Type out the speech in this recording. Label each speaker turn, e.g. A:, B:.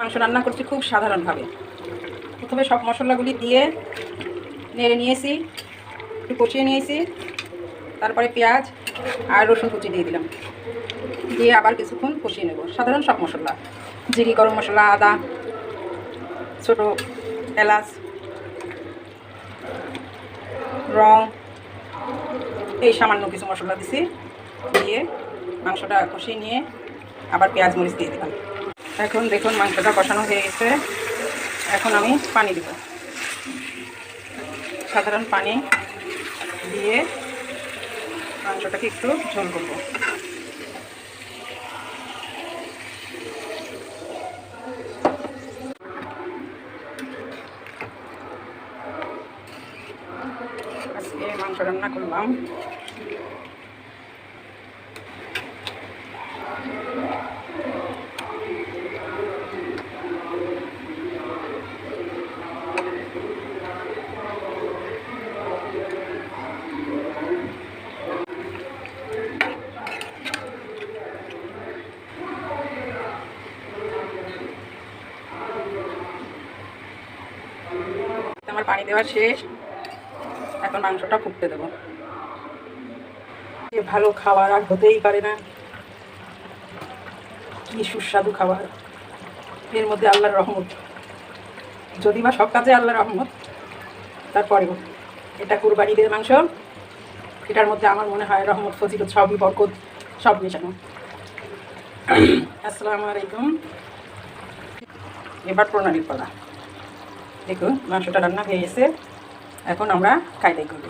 A: মাংস রান্না করছি খুব সাধারণভাবে। প্রথমে সব মশলাগুলি দিয়ে নেড়ে নিয়েছি, একটু কষিয়ে নিয়েছি, তারপরে পেঁয়াজ আর রসুন কুচি দিয়ে দিলাম। দিয়ে আবার কিছুক্ষণ কষিয়ে নেব। সাধারণ সব মশলা, জিরি, গরম মশলা, আদা, ছোটো এলাচ, রং, এই সামান্য কিছু মশলা দিছি। দিয়ে মাংসটা কষিয়ে নিয়ে আবার পেঁয়াজ মরিচ দিয়ে দিলাম। এখন দেখুন মাংসটা কষানো হয়ে গেছে। এখন আমি পানি দিব। সাধারণ পানি দিয়ে মাংসটাকে একটু ঝোল করব। আজকে মাংস রান্না করলাম। আমার পানি দেওয়া শেষ। এখন মাংসটা ফুটতে দেবো। ভালো খাবার আর হতেই পারে না। কি সুস্বাদু খাবার। এর মধ্যে আল্লাহর রহমত। যদি বা সব কাজে আল্লাহর রহমত, তারপরেও এটা কুরবানিদের মাংস, এটার মধ্যে আমার মনে হয় রহমত, ফজিলত সবই বরকত, সব মেশানো। আসসালামু আলাইকুম। এবার প্রণালীর পালা। দেখুন মাংসটা রান্না হয়ে গেছে। এখন আমরা খাইটাই করব।